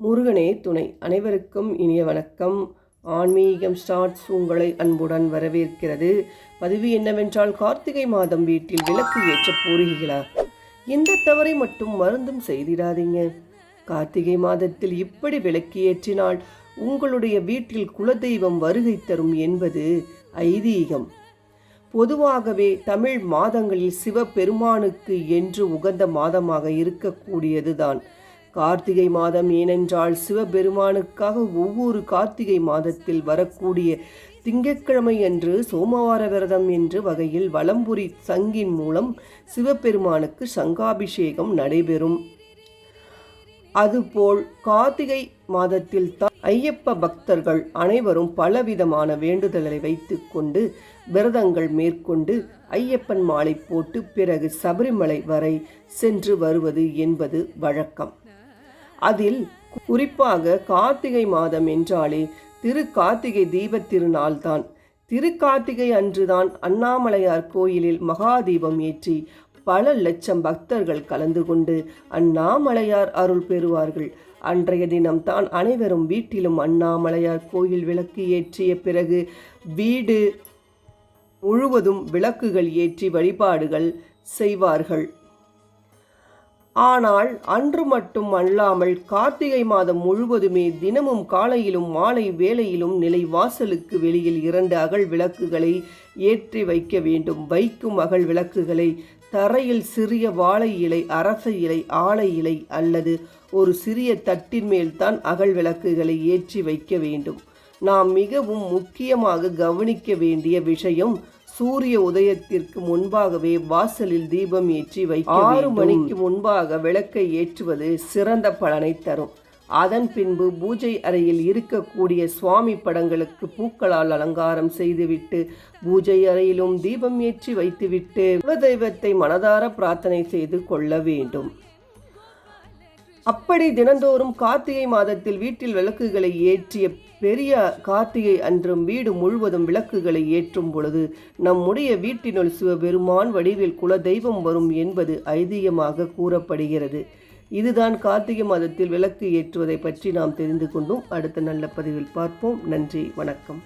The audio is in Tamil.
முருகனே துணை. அனைவருக்கும் இனிய வணக்கம். ஆன்மீகம் ஸ்டார்ட்ஸ் உங்களை அன்புடன் வரவேற்கிறது. பதிவு என்னவென்றால் கார்த்திகை மாதம் வீட்டில் விளக்கு ஏற்ற போறீர்களா இந்த தவறை மட்டும் மருந்தும் செய்திடாதீங்க. கார்த்திகை மாதத்தில் இப்படி விளக்கு ஏற்றினால் உங்களுடைய வீட்டில் குலதெய்வம் வருகை தரும் என்பது ஐதீகம். பொதுவாகவே தமிழ் மாதங்களில் சிவபெருமானுக்கு என்று உகந்த மாதமாக இருக்கக்கூடியதுதான். கார்த்திகை மாதம் ஏனென்றால் சிவபெருமானுக்காக ஒவ்வொரு கார்த்திகை மாதத்தில் வரக்கூடிய திங்கட்கிழமை அன்று சோமவார விரதம் என்று வகையில் வலம்புரி சங்கின் மூலம் சிவபெருமானுக்கு சங்காபிஷேகம் நடைபெறும். அதுபோல் கார்த்திகை மாதத்தில் தான் ஐயப்ப பக்தர்கள் அனைவரும் பலவிதமான வேண்டுதல்களை வைத்துக்கொண்டு விரதங்கள் மேற்கொண்டு ஐயப்பன் மாலை போட்டு பிறகு சபரிமலை வரை சென்று வருவது என்பது வழக்கம். அதில் குறிப்பாக கார்த்திகை மாதம் என்றாலே திரு கார்த்திகை தீப திருநாள்தான் தான். திருக்கார்த்திகை அன்றுதான் அண்ணாமலையார் கோயிலில் மகாதீபம் ஏற்றி பல லட்சம் பக்தர்கள் கலந்து கொண்டு அண்ணாமலையார் அருள் பெறுவார்கள். அன்றைய தினம் தான் அனைவரும் வீட்டிலும் அண்ணாமலையார் கோயில் விளக்கு ஏற்றிய பிறகு வீடு முழுவதும் விளக்குகள் ஏற்றி வழிபாடுகள் செய்வார்கள். ஆனால் அன்று மட்டும் அல்லாமல் கார்த்திகை மாதம் முழுவதுமே தினமும் காலையிலும் மாலை வேளையிலும் நிலை வாசலுக்கு வெளியில் இரண்டு அகல் விளக்குகளை ஏற்றி வைக்க வேண்டும். வைக்கும் அகல் விளக்குகளை தரையில் சிறிய வாழை இலை அரச இலை ஆலை இலை அல்லது ஒரு சிறிய தட்டின் மேல் தான் அகல் விளக்குகளை ஏற்றி வைக்க வேண்டும். நாம் மிகவும் முக்கியமாக கவனிக்க வேண்டிய விஷயம் சூரிய உதயத்திற்கு முன்பாகவே வாசலில் தீபம் ஏற்றி வைக்க ஆறு மணிக்கு முன்பாக விளக்கை ஏற்றுவது சிறந்த பலனை தரும். அதன் பின்பு பூஜை அறையில் இருக்கக்கூடிய சுவாமி படங்களுக்கு பூக்களால் அலங்காரம் செய்துவிட்டு பூஜை அறையிலும் தீபம் ஏற்றி வைத்துவிட்டு குலதெய்வத்தை மனதார பிரார்த்தனை செய்து கொள்ள வேண்டும். அப்படி தினந்தோறும் கார்த்திகை மாதத்தில் வீட்டில் விளக்குகளை ஏற்றிய பெரிய கார்த்திகை அன்றும் வீடு முழுவதும் விளக்குகளை ஏற்றும் பொழுது நம்முடைய வீட்டினுள் சிவபெருமான் வடிவில் குல தெய்வம் வரும் என்பது ஐதீகமாக கூறப்படுகிறது. இதுதான் கார்த்திகை மாதத்தில் விளக்கு ஏற்றுவதை பற்றி நாம் தெரிந்து கொண்டும். அடுத்த நல்ல பதிவில் பார்ப்போம். நன்றி வணக்கம்.